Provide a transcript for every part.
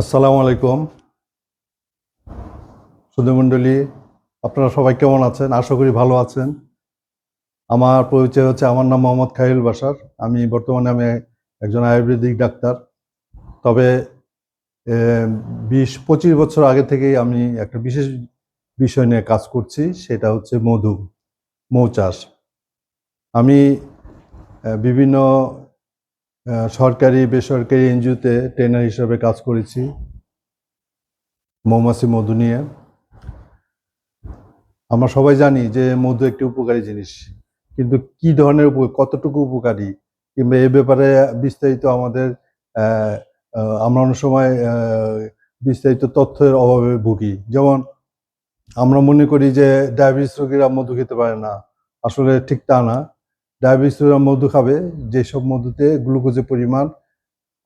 আসসালামু আলাইকুম। সুধীমণ্ডলী, আপনারা সবাই কেমন আছেন? আশা করি ভালো আছেন। আমার পরিচয় হচ্ছে, আমার নাম মোহাম্মদ খাইল বাসার আমি বর্তমানে আমি একজন আয়ুর্বেদিক ডাক্তার। তবে বিশ, পঁচিশ বছর আগে থেকেই আমি একটা বিশেষ বিষয় নিয়ে কাজ করছি, সেটা হচ্ছে মধু, মৌ চাষ। আমি বিভিন্ন সরকারি, বেসরকারি এনজিওতে ট্রেনার হিসাবে কাজ করেছি। মৌমাছি মধু নিয়ে। আমরা সবাই জানি যে মধু একটি উপকারী জিনিস। কিন্তু কি ধরনের কতটুকু উপকারী? কিংবা এ ব্যাপারে বিস্তারিত আমাদের আমরা অনেক সময় বিস্তারিত তথ্যের অভাবে ভুগি। যেমন আমরা মনে করি যে ডায়াবেটিস রোগীরা মধু খেতে পারে না। আসলে ঠিক তা না। ডায়াবেটিস রোগীরা মধু খাবে, যেসব মধুতে গ্লুকোজের পরিমাণ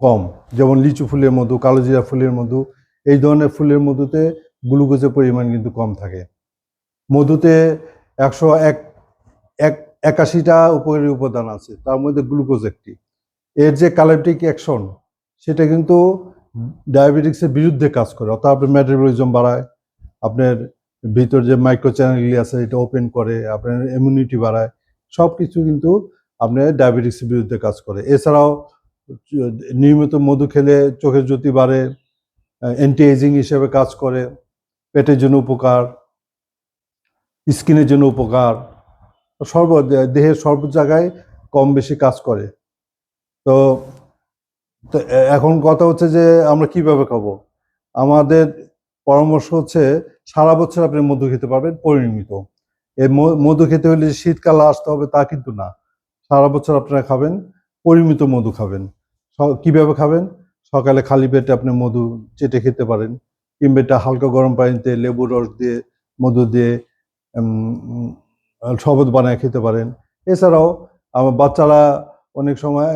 কম, যেমন লিচু ফুলের মধু কালোজিরা ফুলের মধু, এই ধরনের ফুলের মধুতে গ্লুকোজের পরিমাণ কিন্তু কম থাকে। মধুতে একশো এক এক, একাশিটা উপকারী উপাদান আছে, তার মধ্যে গ্লুকোজ একটি। এর যে ক্যালোটিক অ্যাকশন, সেটা কিন্তু ডায়াবেটিক্সের বিরুদ্ধে কাজ করে, অর্থাৎ আপনার মেটাবলিজম বাড়ায়, আপনার ভিতর যে মাইক্রো চ্যানেলগুলি আছে, এটা ওপেন করে, আপনার ইমিউনিটি বাড়ায় সব কিছু কিন্তু আপনার ডায়াবেটিক্সের বিরুদ্ধে কাজ করে। এছাড়াও, নিয়মিত মধু খেলে চোখের জ্যোতি বাড়ে অ্যান্টি এজিং হিসেবে কাজ করে, পেটের জন্য উপকার, স্কিনের জন্য উপকার, সর্ব, দেহের সর্ব জায়গায় কম বেশি কাজ করে। তো তো এখন কথা হচ্ছে যে আমরা কীভাবে খাব? আমাদের পরামর্শ হচ্ছে সারা বছর আপনি মধু খেতে পারবেন পরিমিত এই মধু খেতে হলে যে শীতকালে আসতে হবে তা কিন্তু না। সারা বছর আপনারা খাবেন, পরিমিত মধু খাবেন। কীভাবে খাবেন? সকালে খালি পেটে আপনি মধু চেটে খেতে পারেন, কিংবা এটা হালকা গরম পানিতে লেবু রস দিয়ে, মধু দিয়ে শরবত বানায় খেতে পারেন। এছাড়াও আমার বাচ্চারা অনেক সময়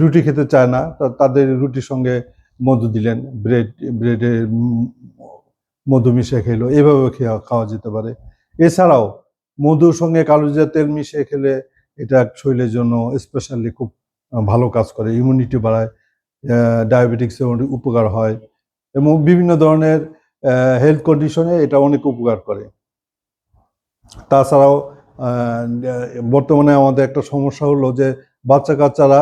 রুটি খেতে চায় না তাদের রুটির সঙ্গে মধু দিলেন, ব্রেড ব্রেডে মধু মিশিয়ে খেলো। এভাবে খাওয়া যেতে পারে। এছাড়াও মধুর সঙ্গে কালোজিরা তেল মিশিয়ে খেলে এটা শরীরের জন্য স্পেশালি খুব ভালো কাজ করে। ইমিউনিটি বাড়ায় ডায়াবেটিক্সের উপকার হয় এবং বিভিন্ন ধরনের হেলথ কন্ডিশনে এটা অনেক উপকার করে। তাছাড়াও বর্তমানে আমাদের একটা সমস্যা হলো যে বাচ্চা কাচ্চারা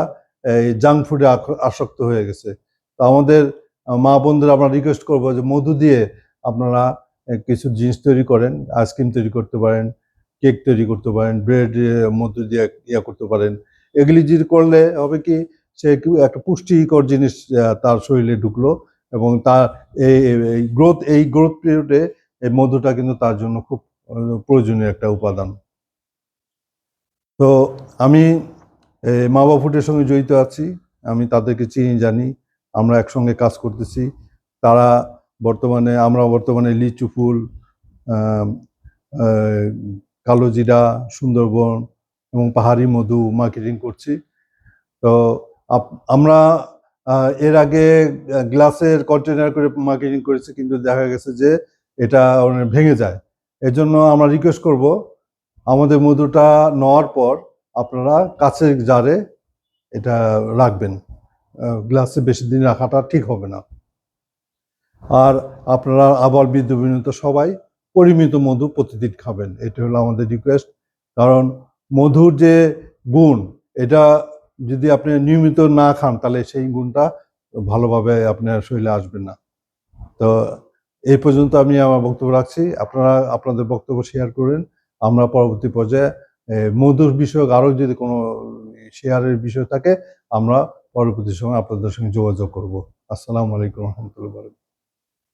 এই জাঙ্ক ফুডে আসক্ত হয়ে গেছে। তো আমাদের মা বোনদের আমরা রিকোয়েস্ট করব যে মধু দিয়ে আপনারা কিছু জিনিস তৈরি করেন আইসক্রিম তৈরি করতে পারেন কেক তৈরি করতে পারেন ব্রেড মধু দিয়ে ইয়া করতে পারেন। এগুলি যদি করলে হবে কি সে একটু পুষ্টিকর জিনিস তার শরীরে ঢুকলো এবং তার এই গ্রোথ এই গ্রোথ পিরিয়ডে এই মধুটা কিন্তু তার জন্য খুব প্রয়োজনীয় একটা উপাদান। তো আমি এ, মা বাবা ফুডের সঙ্গে জড়িত আছি আমি তাদেরকে চিনি জানি আমরা একসঙ্গে কাজ করতেছি। তারা বর্তমানে, আমরা বর্তমানে লিচু ফুল কালোজিরা সুন্দরবন এবং পাহাড়ি মধু মার্কেটিং করছি। তো আমরা এর আগে গ্লাসের কন্টেনার করে মার্কেটিং করেছি, কিন্তু দেখা গেছে যে এটা ভেঙে যায়। এজন্য আমরা রিকোয়েস্ট করব, আমাদের মধুটা নেওয়ার পর আপনারা কাছের জারে এটা রাখবেন। গ্লাসে বেশি দিন রাখাটা ঠিক হবে না। আর আপনারা আবার বৃদ্ধ বিনীত সবাই পরিমিত মধু প্রতিদিন খাবেন। এটা হলো আমাদের রিকোয়েস্ট কারণ মধুর যে গুণ, এটা যদি আপনি নিয়মিত না খান, তাহলে সেই গুণটা ভালোভাবে আপনার শরীরে আসবে না। তো এই পর্যন্ত আমি আমার বক্তব্য রাখছি। আপনারা, আপনাদের বক্তব্য শেয়ার করেন। আমরা পরবর্তী পর্যায়ে মধুর বিষয়ক আরও যদি কোনো শেয়ারের বিষয় থাকে, আমরা পরবর্তী সময় আপনাদের সঙ্গে যোগাযোগ করব। আসসালামু আলাইকুম রহমতুল্লাহ